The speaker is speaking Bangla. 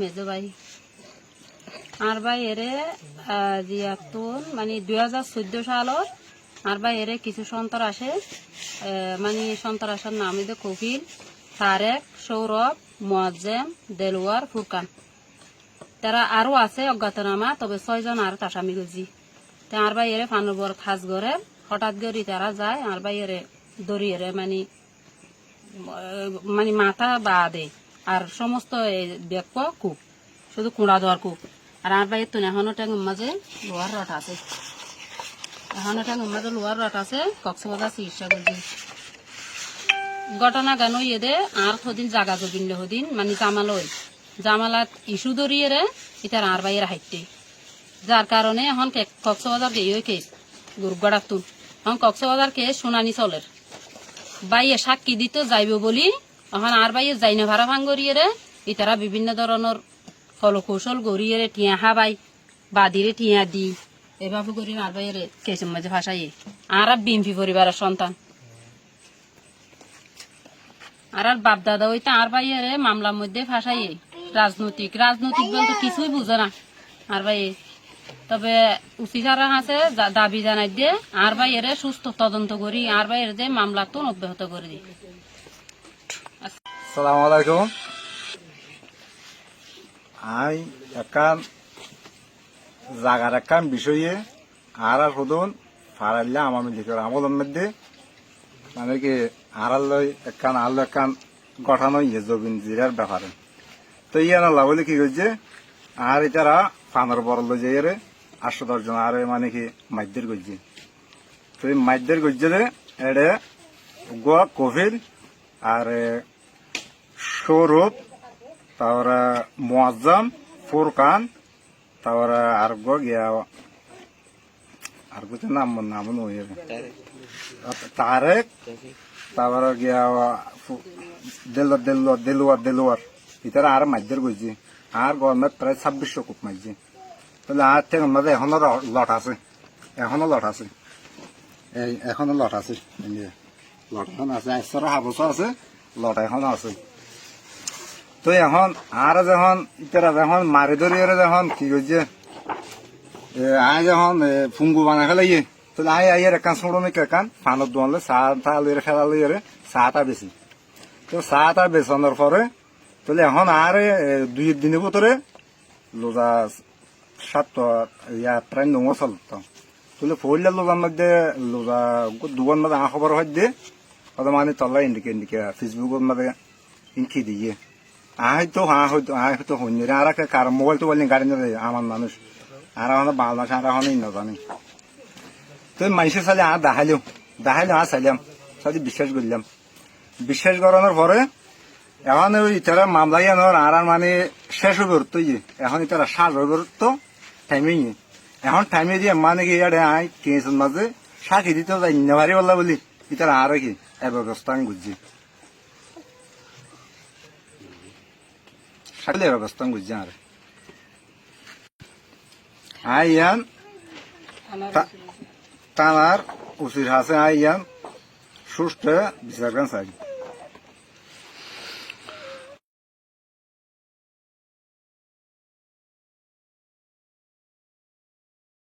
মেজো ভাই। আর ভাই এরে জিয়াতুন মানে দুই হাজার চোদ্দ সালত আর ভাই এরে কিছু সন্তান আসে মানে সন্তান আসার নাম হইতে কপিল, তারেক, সৌরভ, মোয়াজ্জেম ফুরকান। তারা আরও আছে অজ্ঞাতনামা, তবে ছয়জন আর আসামি গজি তে আর ভাই এরে ফানুবর খাস ঘরে, হঠাৎ করে তারা যায়, আর ভাই এরে দড়ি এরে মানে মানে মাথা বা দে আর সমস্ত বেক কুক, শুধু কুড়া দেওয়ার কুক। আর আর বাইর তো এখনও ট্যাং মাঝে লোহার রট আছে। এখনও ট্যাং মাঝে লোহার রট আছে কক্সবাজার চিকিৎসা করছি। ঘটনা গান ইয়ে আর সদিন জাগা জবিনলে সদিন মানে জামালই জামালাত ইস্যু ধরিয়ে রে ইতার আর বাইয়ের হাইতে যার কারণে এখন কক্সবাজার গেই কেস গুরুগড়াত তুন। এখন কক্সবাজার কেস শুনানি চলের। বাইয়ে সাক্ষী দিতে যাইব বলি এখন আর বাইয়ে যাই না ভাড়া ভাঙ গড়িয়ে রে ইতারা বিভিন্ন ধরনের ফলকৌশল গড়িয়ে রে টিয়া হাবাই বাদিরে টিয়া দি এভাবে করি আর বাইয়ে রে কেসের মাঝে ভাসাইয়ে আর বিএমপি পরিবারের সন্তান আর আর বাপ দাদা ওইটা আর বাইয়ে রে মামলার মধ্যে ফাঁসাইয়ে রাজনৈতিক রাজনৈতিক বলতে কিছুই বুঝে না আর বাইয়ে তবে উচিতারা আছে দাবি জানাই দিয়ে আর ভাই এর সুস্থ তদন্ত করি আর ভাই এর যে মামলা তো অব্যাহত করে দিই সালাম আলাইকুম। আই জাগার একান বিষয়ে আর আর হুদুন ফারাইলে আমার লিখে আমলের মধ্যে মানে কি আর লই একান, আর একান গঠন হইয়ে জবিন জিরার ব্যাপারে। তো আল্লাহ বলে কি করছে আর এটারা ফানের বড় লই যাই রে, আটশো দশজন আর মানে কি মাইদের করছে তো এই মাইদের করছে রে এড়ে গোয়া কোভিড আর সৌরভ তারপরে মোয়াজ্জম, ফুরকান তারপরে আর গিয়া আর কিছু নাম নাম নই তারেক তারপরে গিয়া দেলোয়ার দেলোয়ার দেলোয়ার দেলোয়ার ভিতরে আর মাঝদের গেছি আর গরমের প্রায় ছাব্বিশশো কূপ মাঝছি তাহলে আর থেকে মধ্যে এখনও লট আছে। এখনও লট আছে। এই, এখনও লট আছে। লট এখন আছে। একশো হাবছর আছে। লট এখনও আছে। তো এখন আর যখন ইতারা যখন মারি ধরি যখন কি করছে আয় যখন ফুঙ্গু বানা ফেলাইয়ে তাহলে আয় আইয়ের একান ছোড়ো নাকি একান ফানত দোয়ালে চা টা লইরে খেলা লইরে চাটা বেশি তো চাটা বেচানোর পরে তাহলে এখন আর দুই দিনের ভিতরে লোজা সাতটা ইয়া প্রায় নঙো চলত তাহলে ফইলে লোজার মধ্যে, লোজা দুগন মধ্যে আ খবর হয় দিয়ে মানে তল্লা ইন্ডিকে ইন্ডিকে ফেসবুকের মধ্যে ইনকি দিয়ে। আয় তো হ্যাঁ হয়তো আয় হয়তো হইনি আর কার মোবাইল তো বললেন গাড়ি নিয়ে আমার মানুষ আর এখন বাংলাদেশ আর এখন না জানি তো মাইসে চালে আর দেখাইলাম দেখাইলাম আর চাইলাম চালি বিশ্বাস করলাম বিশ্বাস করানোর পরে এখন ওই ইতারা মামলা ইয়ানোর আর আর মানে শেষ হবে তো ইয়ে এখন ইতারা সাজ হবে তো টাইমে এখন টাইমে দিয়ে মানে কি ইয়ারে আই কেসের মাঝে সাক্ষী দিতে যাই নেভারি বললা বলি ইতারা আর কি এ ব্যবস্থা আমি বুঝছি সাকলে ব্যবস্থা আমি বুঝছি আর আই ইয়ান তানার উচিত আছে আইয়ান ইয়ান সুস্থ বিচার চাই